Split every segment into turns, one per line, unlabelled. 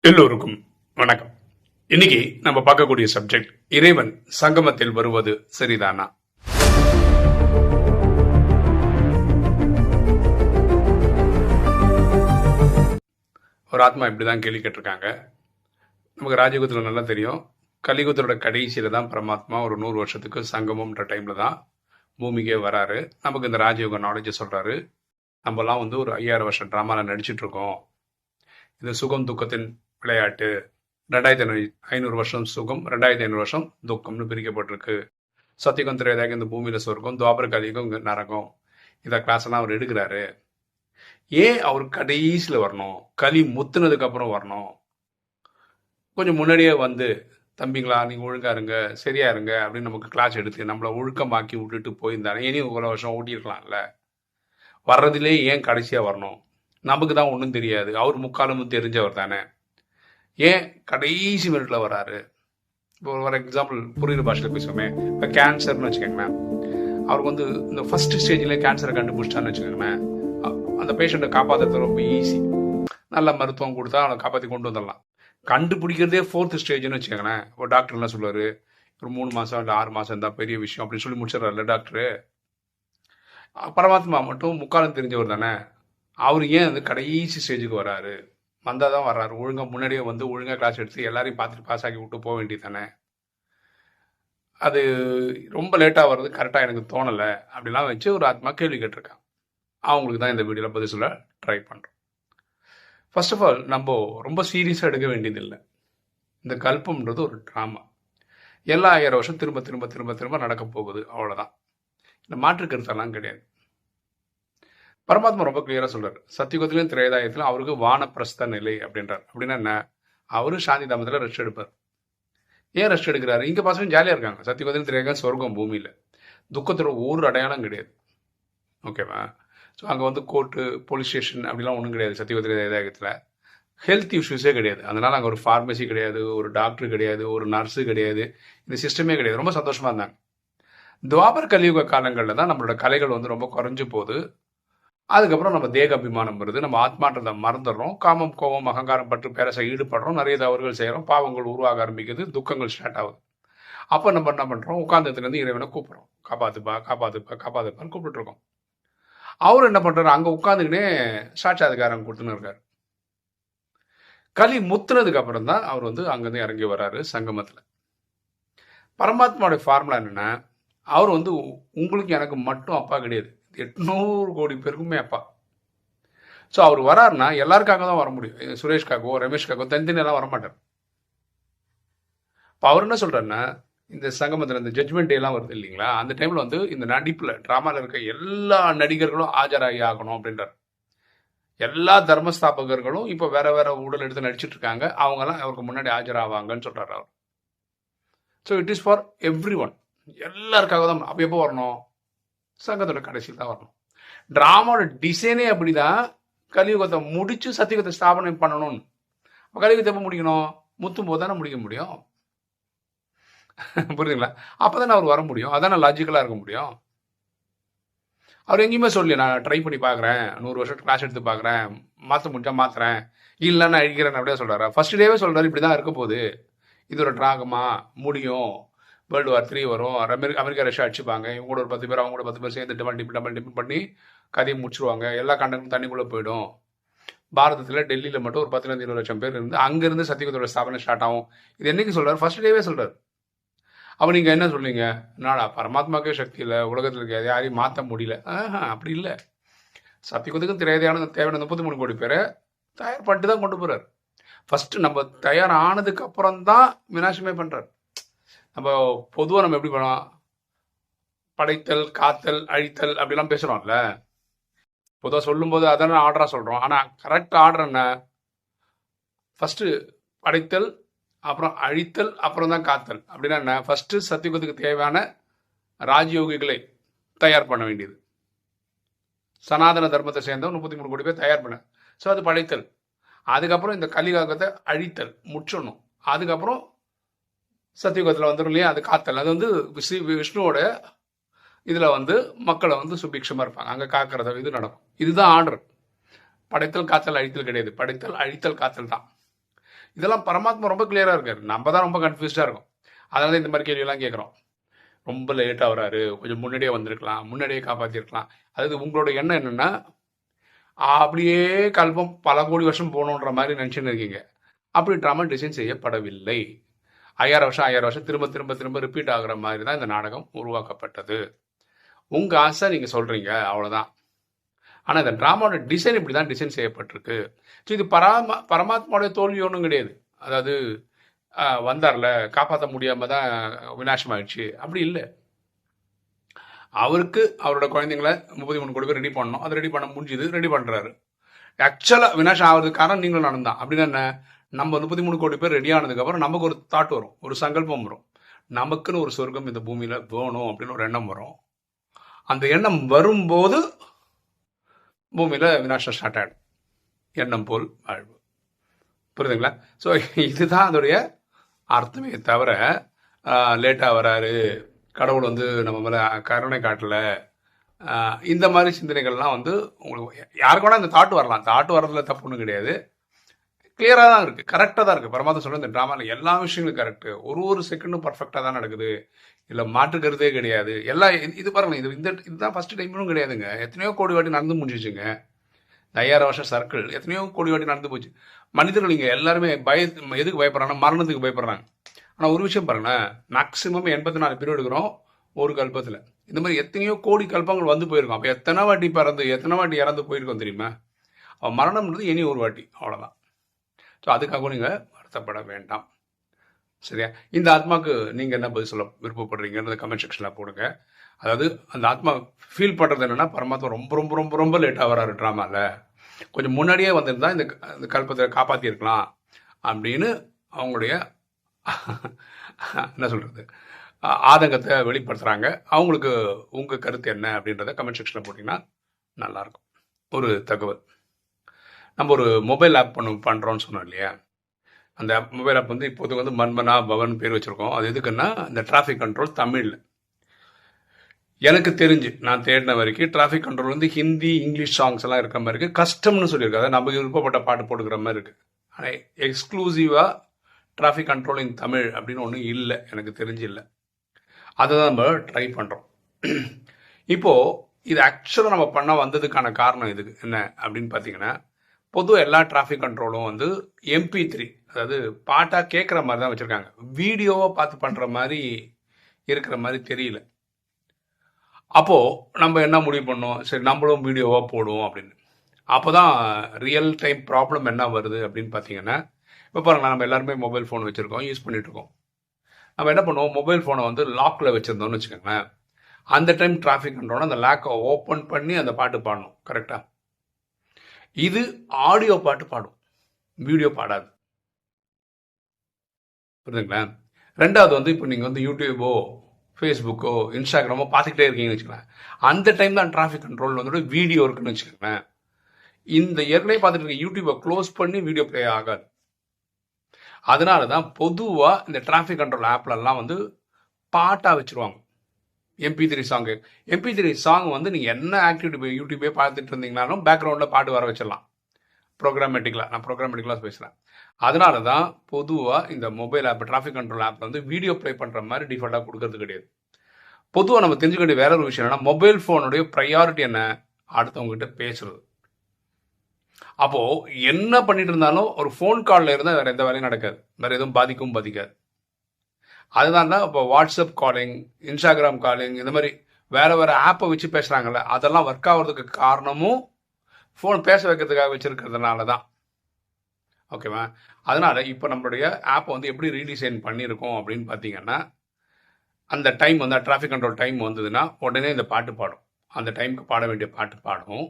எல்லோருக்கும் வணக்கம். இன்னைக்கு நம்ம பார்க்கக்கூடிய சப்ஜெக்ட் இறைவன் சங்கமத்தில் வருவது சரிதானா ஒரு ஆத்மா இப்படிதான் கேள்வி கேட்டிருக்காங்க. நமக்கு ராஜகுத்திரம் நல்லா தெரியும். கலிகுத்தரோட கடைசியில தான் பரமாத்மா ஒரு நூறு வருஷத்துக்கு சங்கமம்ன்ற டைம்ல தான் பூமிக்கே வராரு. நமக்கு இந்த ராஜயோக நாலேஜை சொல்றாரு. நம்மலாம் வந்து ஒரு ஐயாயிரம் வருஷம் ட்ராமாவில் நடிச்சிட்டு இருக்கோம். இந்த சுகம் துக்கத்தின் விளையாட்டு. ரெண்டாயிரத்தி ஐநூறு வருஷம் சுகம் ரெண்டாயிரத்தி ஐநூறு வருஷம் துக்கம்னு பிரிக்கப்பட்டிருக்கு. சத்தியகம் திரையதாக இந்த பூமியில் சொர்க்கம் துவாபர கலிகம் இங்கே நரகம். இதை கிளாஸ்லாம் அவர் எடுக்கிறாரு. ஏன் அவர் கடைசியில் வரணும்? களி முத்துனதுக்கப்புறம் வரணும்? கொஞ்சம் முன்னாடியே வந்து தம்பிங்களா நீங்கள் ஒழுங்கா இருங்க சரியா இருங்க அப்படின்னு நமக்கு கிளாஸ் எடுத்து நம்மளை ஒழுக்கமாக்கி விட்டுட்டு போயிருந்தானே இனி இவ்வளோ வருஷம் ஓட்டியிருக்கலாம்ல வர்றதுலேயே ஏன் கடைசியாக வரணும்? நமக்கு தான் ஒன்றும் தெரியாது. அவர் முக்காலமும் தெரிஞ்சவர் தானே. ஏன் கடைசி மினிட்ல வராரு? இப்போ ஒரு எக்ஸாம்பிள் புரியுற பாஷையில் பேசுவோமே. இப்போ கேன்சர்னு வச்சுக்கோங்களேன். அவருக்கு வந்து இந்த ஃபர்ஸ்ட் ஸ்டேஜில் கேன்சரை கண்டுபிடிச்சான்னு வச்சுக்கோங்களேன். அந்த பேஷண்ட்டை காப்பாற்றுறது ரொம்ப ஈஸி நல்ல மருத்துவம் கொடுத்தா அவனை காப்பாற்றி கொண்டு வந்துடலாம். கண்டுபிடிக்கிறதே ஃபோர்த் ஸ்டேஜ்னு வச்சுக்கோங்களேன். ஒரு டாக்டர் என்ன சொல்லுவார்? ஒரு மூணு மாதம் இல்லை ஆறு மாதம் இருந்தால் பெரிய விஷயம் அப்படின்னு சொல்லி முடிச்சிடறாருல்ல டாக்டரு பரமாத்மா மட்டும் முக்காலம் தெரிஞ்சவர் தானே. அவர் ஏன் வந்து கடைசி ஸ்டேஜுக்கு வராரு? வந்தால் தான் வர்றாரு. ஒழுங்காக முன்னாடியே வந்து ஒழுங்காக கிளாஸ் எடுத்து எல்லாரையும் பார்த்துட்டு பாஸ் ஆக்கி விட்டு போக வேண்டியது தானே அது ரொம்ப லேட்டாக வர்றது கரெக்டாக எனக்கு தோணலை. அப்படிலாம் வச்சு ஒரு ஆத்மா கேள்வி கேட்டிருக்கான். அவங்களுக்கு தான் இந்த வீடியோவில் பதில் சொல்ல ட்ரை பண்ணுறோம் ஃபர்ஸ்ட் ஆஃப் ஆல் நம்ம ரொம்ப சீரியஸாக எடுக்க வேண்டியதில்லை. இந்த கல்பம்ன்றது ஒரு ட்ராமா எல்லா ஆயிரம் வருஷம் திரும்ப திரும்ப திரும்ப திரும்ப நடக்க போகுது. அவ்வளோதான் இந்த மாற்று கருத்தெல்லாம் கிடையாது. பரமாத்மா ரொம்ப கிளியராக சொல்கிறார் சத்தியுகத்திலும் திரேதாயத்திலும் அவருக்கு வானப்பிரஸ்த நிலை அப்படின்றார். அப்படின்னா என்ன? அவரு சாந்தி தாமத்தில் ரெஸ்ட் எடுப்பார். ஏன் ரெஸ்ட் எடுக்கிறாரு? இங்கே பசங்க ஜாலியாக இருக்காங்க. சத்தியுகத்திலும் திரேகம் சொர்க்கம் பூமியில். துக்கத்தோட ஒரு அடையாளம் கிடையாது. ஓகேவா ஸோ அங்கே வந்து கோர்ட்டு போலீஸ் ஸ்டேஷன் அப்படிலாம் ஒன்றும் கிடையாது. சத்தியுகத்தில திரேதாயத்தில். ஹெல்த் இஷ்யூஸே கிடையாது. அதனால் அங்கே ஒரு ஃபார்மசி கிடையாது ஒரு டாக்டர் கிடையாது ஒரு நர்ஸு கிடையாது. இந்த சிஸ்டமே கிடையாது. ரொம்ப சந்தோஷமாக இருந்தாங்க. துவாபர் கலியுக காலங்களில் தான் நம்மளோட கலைகள் வந்து ரொம்ப குறைஞ்சு போகுது. அதுக்கப்புறம் நம்ம தேக அபிமானம் வருது. நம்ம ஆத்மான்றதை மறந்துடுறோம். காமம் கோபம் அகங்காரம் பற்று பேரச ஈடுபடுறோம். நிறைய தவறுகள் செய்கிறோம் பாவங்கள் உருவாக ஆரம்பிக்குது. துக்கங்கள் ஸ்டார்ட் ஆகுது. அப்போ நம்ம என்ன பண்ணுறோம் உட்கார்ந்ததுலேருந்து இறைவனை கூப்பிட்றோம். காப்பாத்துப்பா காப்பாத்துப்பா காப்பாத்துப்பான்னு கூப்பிட்டுருக்கோம். அவர் என்ன பண்ணுறாரு அங்கே உட்காந்துக்கிட்டே சாட்சாதிகாரம் கொடுத்துன்னு இருக்கார். களி முத்துனதுக்கு அப்புறம் தான் அவர் வந்து அங்கேருந்து இறங்கி வர்றாரு சங்கமத்தில். பரமாத்மாவுடைய ஃபார்முலா என்னன்னா அவர் வந்து உங்களுக்கு எனக்கு மட்டும் அப்பா கிடையாது. எட்நூறு கோடி பேருக்குமே அப்பா ஸோ அவர் வராருன்னா எல்லாருக்காக தான் வர முடியும். சுரேஷ்காகோ ரமேஷ்காகோ தனித்தனியெல்லாம் வரமாட்டார். இப்போ அவர் என்ன சொல்கிறாருன்னா இந்த சங்கமத்தில் இந்த ஜட்மெண்ட் எல்லாம் வருது இல்லைங்களா? அந்த டைமில் வந்து இந்த நடிப்பில் ட்ராமாவில் இருக்க எல்லா நடிகர்களும் ஆஜராகி ஆகணும் அப்படின்றார். எல்லா தர்மஸ்தாபகர்களும் இப்போ வேற வேற உடல் எடுத்து நடிச்சிட்டு இருக்காங்க. அவங்கெல்லாம் அவருக்கு முன்னாடி ஆஜராவாங்கன்னு சொல்கிறார் அவர். So it is for everyone எல்லாருக்காக தான். அப்போ எப்போ வரணும்? சங்கத்தோட கடைசியில் தான் வரணும். டிராமாவோட டிசைனே அப்படிதான் கலியுகத்தை முடிச்சு சத்தியுகத்தை ஸ்தாபனம் பண்ணணும்னு. கலியுகத்தை எப்போ முடிக்கணும்? முத்தும் போது தானே முடிக்க முடியும். புரியுதுங்களா? அப்பதானே அவர் வர முடியும். அதான் லாஜிக்கலாக இருக்க முடியும். அவர் எங்கேயுமே சொல்லி நான் ட்ரை பண்ணி பார்க்குறேன் நூறு வருஷம் கிளாஸ் எடுத்து பார்க்குறேன் மாற்ற முடிஞ்சா மாற்றுறேன் இல்லை நான் அழிக்கிறேன் அப்படியே சொல்கிறார் ஃபர்ஸ்ட் டேவே சொல்கிறார் இப்படி தான் இருக்க போகுது. இது ஒரு டிராகமா முடியும். வேர்ல்டு வார் த்ரீ வரும். அமெரிக்கா அமெரிக்கா ரஷ்யா அடிச்சுப்பாங்க. இவங்க கூட ஒரு பத்து பேர் அவங்க கூட பத்து பேர் சேர்ந்து டபுள் டிப் டபுள் டிப் பண்ணி கதையை முடிச்சிருவாங்க. எல்லா கண்டனும் தண்ணிக்குள்ளே போயிடும். பாரதத்தில் டெல்லியில் மட்டும் ஒரு பத்துலேருந்து இருபது லட்சம் பேர் இருந்து அங்கேருந்து சத்தியகுதோட ஸ்தாபனம் ஸ்டார்ட் ஆகும். இது என்னைக்கு சொல்கிறார் ஃபர்ஸ்ட் டேவே சொல்கிறார் அப்போ நீங்கள் என்ன சொல்றீங்க? என்னடா பரமாத்மாக்கே சக்தி இல்லை. உலகத்தில் இருக்க யாரையும் மாற்ற முடியல. ஆஹா அப்படி இல்லை. சத்தியகுதுக்கும் தேவையான தேவையான முப்பத்தி மூணு கோடி பேரை தயார் பண்ணிட்டு தான் கொண்டு போகிறார் ஃபஸ்ட்டு நம்ம தயார் ஆனதுக்கு அப்புறம் தான் வினாசமே பண்ணுறார் நம்ம பொதுவாக நம்ம எப்படி பண்ணோம் படைத்தல் காத்தல் அழித்தல் அப்படிலாம் பேசுறோம்ல. பொதுவாக சொல்லும்போது அதான ஆர்டராக சொல்கிறோம் ஆனால் கரெக்ட் ஆர்டர் என்ன? ஃபஸ்ட்டு படைத்தல் அப்புறம் அழித்தல் அப்புறம் தான் காத்தல். அப்படின்னா என்ன? ஃபஸ்ட்டு சத்தியுகத்துக்கு தேவையான ராஜயோகிகளை தயார் பண்ண வேண்டியது. சனாதன தர்மத்தை சேர்ந்த முப்பத்தி மூணு கோடி பேர் தயார் பண்ண. ஸோ அது படைத்தல். அதுக்கப்புறம் இந்த கலிகாகத்தை அழித்தல் முற்றணும். அதுக்கப்புறம் சத்தியுகத்தில் வந்துடும் இல்லையா? அது காத்தல். அது வந்து ஸ்ரீ விஷ்ணுவோட இதில் வந்து மக்களை வந்து சுபிக்ஷமாக இருப்பாங்க. அங்கே காக்கிறத இது நடக்கும். இதுதான் ஆர்டர் படைத்தல் காத்தல் அழித்தல் கிடையாது. படைத்தல் அழித்தல் காத்தல் தான். இதெல்லாம் பரமாத்மா ரொம்ப கிளியராக இருக்காரு. நம்ம தான் ரொம்ப கன்ஃபியூஸ்டாக இருக்கும். அதனால தான் இந்த மாதிரி கேள்வியெல்லாம் கேட்குறோம். ரொம்ப லேட்டாக வராரு. கொஞ்சம் முன்னாடியே வந்திருக்கலாம். முன்னாடியே காப்பாற்றிருக்கலாம் அதாவது உங்களோட எண்ணம் என்னென்னா அப்படியே கல்பம் பல கோடி வருஷம் போகணுன்ற மாதிரி நினச்சின்னு இருக்கீங்க. அப்படி ட்ராமா டிசைன் செய்யப்படவில்லை. ஐயாயிரம் வருஷம் ஐயாயிரம் வருஷம் திரும்ப திரும்ப திரும்ப ரிப்பீட் ஆகுற மாதிரி தான் இந்த நாடகம் உருவாக்கப்பட்டது. உங்கள் ஆசை நீங்கள் சொல்கிறீங்க அவ்வளோதான் ஆனால் இந்த ட்ராமாவோட டிசைன் இப்படி தான் டிசைன் செய்யப்பட்டிருக்கு. ஸோ இது பராமா பரமாத்மாவுடைய தோல்வி ஒன்றும் கிடையாது. அதாவது வந்தார்ல காப்பாற்ற முடியாமல் தான் விநாசமாயிடுச்சு. அப்படி இல்லை. அவருக்கு அவரோட குழந்தைங்கள முப்பத்தி மூணு கோடி பேர் ரெடி பண்ணணும். அதை ரெடி பண்ண முடிஞ்சுது ரெடி பண்ணுறாரு ஆக்சுவலாக வினாஷம் ஆகிறது காரணம் நீங்களும் நடந்தான் அப்படின்னா என்ன? நம்ம முப்பத்தி மூணு கோடி பேர் ரெடி ஆனதுக்கப்புறம் நமக்கு ஒரு தாட் வரும். ஒரு சங்கல்பம் வரும். நமக்குன்னு ஒரு சொர்க்கம் இந்த பூமியில் வேணும் அப்படின்னு ஒரு எண்ணம் வரும். அந்த எண்ணம் வரும்போது பூமியில் விநாசம் ஸ்டார்ட் ஆகிடும் எண்ணம் போல் வாழ்வு. புரியுதுங்களா? ஸோ இதுதான் அதோடைய அர்த்தமே தவிர லேட்டாக வராரு. கடவுள் வந்து நம்ம மேலே கருணை காட்டலை. இந்த மாதிரி சிந்தனைகள்லாம் வந்து உங்களுக்கு யாருக்கு வேணால் இந்த தாட்டு வரலாம். தாட்டு வர்றதுல தப்பு ஒன்றும் கிடையாது. கிளியராக தான் இருக்குது கரெக்டாக தான் இருக்குது பரமாத்மா சொல்ல இந்த ட்ராமாவில் எல்லா விஷயங்களும் கரெக்டு ஒரு ஒரு செகண்டும் பர்ஃபெக்டாக தான் நடக்குது. இல்லை மாற்றுக்கிறதே கிடையாது. எல்லாம் இது- இது பாருங்க இது இந்த இதுதான் ஃபர்ஸ்ட் டைம்லும் கிடையாதுங்க. எத்தனையோ கோடி வாட்டி நடந்து முடிஞ்சிச்சுங்க. ஐயாயிரம் வருஷம் சர்க்கிள் எத்தனையோ கோடி வாட்டி நடந்து போச்சு. மனிதர்கள் இங்கே எல்லாருமே பய எதுக்கு பயப்படுறாங்கன்னா மரணத்துக்கு பயப்படுறாங்க. ஆனால் ஒரு விஷயம் பாருங்களேன். மேக்ஸிமம் எண்பத்தி நாலு பேர் எடுக்கிறோம் ஒரு கல்பத்தில். இந்த மாதிரி எத்தனையோ கோடி கல்பங்கள் வந்து போயிருக்கோம். அப்போ எத்தனை வாட்டி பிறந்து எத்தனை வாட்டி இறந்து போயிருக்கோம் தெரியுமா? அப்போ மரணம்ன்றது இனி ஒரு வாட்டி. அவ்வளோதான் ஸோ அதுக்காக நீங்கள் வருத்தப்பட வேண்டாம். சரியா? இந்த ஆத்மாவுக்கு நீங்கள் என்ன பதில் சொல்ல விருப்பப்படுறீங்கன்றத கமெண்ட் செக்ஷனில் போடுங்க. அதாவது அந்த ஆத்மா ஃபீல் பண்ணுறது என்னென்னா பரமாத்மா ரொம்ப ரொம்ப ரொம்ப ரொம்ப லேட்டாக வராரு ட்ராமாவில் கொஞ்சம் முன்னாடியே வந்திருந்தா இந்த இந்த கல்பத்தை காப்பாற்றிருக்கலாம் அப்படின்னு அவங்களுடைய என்ன சொல்கிறது ஆதங்கத்தை வெளிப்படுத்துகிறாங்க அவங்களுக்கு உங்கள் கருத்து என்ன அப்படின்றத கமெண்ட் செக்ஷனில் போட்டிங்கன்னா நல்லாயிருக்கும் ஒரு தகவல். நம்ம ஒரு மொபைல் ஆப் பண்ண பண்ணுறோன்னு சொன்னோம் இல்லையா? அந்த மொபைல் ஆப் வந்து இப்போது வந்து மன்மனா பவன் பேர் வச்சுருக்கோம். அது எதுக்குன்னா இந்த டிராஃபிக் கண்ட்ரோல் தமிழில். எனக்கு தெரிஞ்சு நான் தேடின வரைக்கும் டிராஃபிக் கண்ட்ரோல் வந்து ஹிந்தி இங்கிலீஷ் சாங்ஸ் எல்லாம் இருக்கிற மாதிரி இருக்குது கஸ்டம்னு சொல்லியிருக்கு அதாவது நம்ம விருப்பப்பட்ட பாட்டு போட்டுக்கிற மாதிரி இருக்குது ஆனால் எக்ஸ்க்ளூசிவாக டிராஃபிக் கண்ட்ரோல் இன் தமிழ் அப்படின்னு ஒன்றும் இல்லை. எனக்கு தெரிஞ்சு இல்லை. அதை தான் நம்ம ட்ரை பண்ணுறோம் இப்போது இது ஆக்சுவலாக நம்ம பண்ண வந்ததுக்கான காரணம் இதுக்கு என்ன அப்படின்னு பார்த்தீங்கன்னா பொதுவாக எல்லா டிராஃபிக் கண்ட்ரோலும் வந்து எம்பி த்ரீ அதாவது பாட்டாக கேட்குற மாதிரி தான் வச்சுருக்காங்க. வீடியோவை பார்த்து பண்ணுற மாதிரி இருக்கிற மாதிரி தெரியல. அப்போது நம்ம என்ன முடிவு பண்ணோம்? சரி நம்மளும் வீடியோவாக போடுவோம் அப்படின்னு. அப்போ தான் ரியல் டைம் ப்ராப்ளம் என்ன வருது அப்படின்னு பார்த்தீங்கன்னா இப்போ பாருங்களேன் நம்ம எல்லாருமே மொபைல் ஃபோன் வச்சுருக்கோம் யூஸ் பண்ணிகிட்ருக்கோம் இருக்கோம். நம்ம என்ன பண்ணுவோம்? மொபைல் ஃபோனை வந்து லாக்கில் வச்சுருந்தோம்னு வச்சுக்கோங்களேன். அந்த டைம் டிராஃபிக் கண்ட்ரோல் அந்த லாக்கை ஓப்பன் பண்ணி அந்த பாட்டு பாடணும் கரெக்டாக இது ஆடியோ பாட்டு பாடும். வீடியோ பாடாது. புரியுதுங்களா ரெண்டாவது வந்து இப்போ நீங்கள் வந்து யூடியூபோ ஃபேஸ்புக்கோ இன்ஸ்டாகிராமோ பார்த்துக்கிட்டே இருக்கீங்கன்னு வச்சுக்கோங்களேன். அந்த டைம் தான் டிராஃபிக் கண்ட்ரோல் வந்துட்டு வீடியோ இருக்குன்னு வச்சுக்கோங்களேன். இந்த ஏற்கனவே பார்த்துட்டு இருக்க யூடியூப்பை க்ளோஸ் பண்ணி வீடியோ ப்ளே ஆகாது. அதனால தான் பொதுவாக இந்த டிராஃபிக் கண்ட்ரோல் ஆப்லலாம் வந்து பாட்டாக வச்சுருவாங்க. MP three song MP three song வந்து நீங்கள் என்ன ஆக்டிவிட்டி யூடியூபே பார்த்துட்டு இருந்தீங்கனாலும் பேக்ரவுண்டில் பாட்டு வர வச்சிடலாம். ப்ரோக்ராமேட்டிக்கலாக நான் ப்ரோக்ராமேட்டிக்கலாக பேசுகிறேன் அதனால தான் பொதுவாக இந்த mobile app traffic control app வந்து வீடியோ ப்ளே பண்ணுற மாதிரி டிஃபால்ட்டாக கொடுக்கறது கிடையாது. பொதுவாக நம்ம தெரிஞ்சுக்க வேண்டிய வேற ஒரு விஷயம் என்னன்னா மொபைல் ஃபோனுடைய ப்ரையாரிட்டி என்ன? அடுத்தவங்ககிட்ட பேசுறது. அப்போது என்ன பண்ணிட்டு இருந்தாலும் ஒரு ஃபோன் காலில் இருந்தால் வேறு எந்த வேலையும் நடக்காது. வேறு எதுவும் பாதிக்கவும் பாதிக்காது. அதுதான் தான் இப்போ வாட்ஸ்அப் காலிங் இன்ஸ்டாகிராம் காலிங் இந்த மாதிரி வேற வேற ஆப்பை வச்சு பேசுறாங்கல்ல அதெல்லாம் ஒர்க் ஆகுறதுக்கு காரணமும் ஃபோன் பேச வைக்கிறதுக்காக வச்சிருக்கிறதுனால தான். ஓகேவா அதனால இப்போ நம்மளுடைய ஆப்பை வந்து எப்படி ரீடிசைன் பண்ணியிருக்கோம் அப்படின்னு பார்த்தீங்கன்னா அந்த டைம் வந்து டிராஃபிக் கண்ட்ரோல் டைம் வந்ததுன்னா உடனே இந்த பாட்டு பாடும். அந்த டைமுக்கு பாட வேண்டிய பாட்டு பாடும்.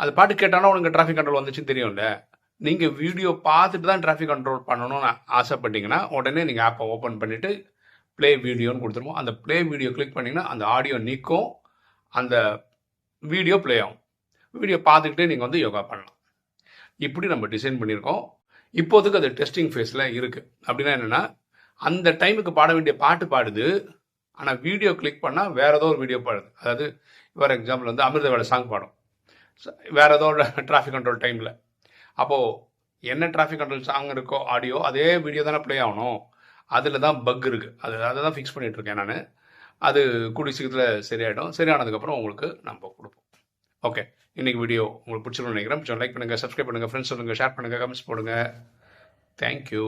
அது பாட்டு கேட்டாலும் உனக்கு டிராஃபிக் கண்ட்ரோல் வந்துச்சுன்னு தெரியும்ல? நீங்கள் வீடியோ பார்த்துட்டு தான் டிராஃபிக் கண்ட்ரோல் பண்ணணும்னு ஆசைப்பட்டீங்கன்னா உடனே நீங்கள் ஆப்பை ஓப்பன் பண்ணிவிட்டு ப்ளே வீடியோன்னு கொடுத்துருவோம். அந்த ப்ளே வீடியோ கிளிக் பண்ணிங்கன்னா அந்த ஆடியோ நிற்கும் அந்த வீடியோ ப்ளே ஆகும். வீடியோ பார்த்துக்கிட்டே நீங்கள் வந்து யோகா பண்ணலாம். இப்படி நம்ம டிசைன் பண்ணியிருக்கோம். இப்போதைக்கு அது டெஸ்டிங் ஃபேஸில் இருக்குது அப்படின்னா என்னென்னா அந்த டைமுக்கு பாட வேண்டிய பாட்டு பாடுது. ஆனால் வீடியோ கிளிக் பண்ணால் வேறு ஏதோ ஒரு வீடியோ பாடுது. அதாவது ஃபார் எக்ஸாம்பிள் வந்து அமிர்த வேலை சாங் பாடும். வேறு ஏதோ டிராஃபிக் கண்ட்ரோல் டைமில் அப்போது என்ன டிராஃபிக் கண்ட்ரோல் சாங் இருக்கோ ஆடியோ அதே வீடியோ தானே ப்ளே ஆகணும். அதில் தான் பக் இருக்குது அது அதை தான் ஃபிக்ஸ் பண்ணிகிட்ருக்கேன் நான். அது கூடிய சீக்கிரத்தில் சரியாயிடும். சரியானதுக்கப்புறம் உங்களுக்கு நம்ம கொடுப்போம். ஓகே இன்றைக்கி வீடியோ உங்களுக்கு பிடிச்சிருக்கும்னு நினைக்கிறேன். லைக் பண்ணுங்கள் சப்ஸ்கிரைப் பண்ணுங்கள் ஃப்ரெண்ட்ஸ் சொல்லுங்கள் ஷேர் பண்ணுங்கள் கமெண்ட்ஸ் போடுங்க. தேங்க்யூ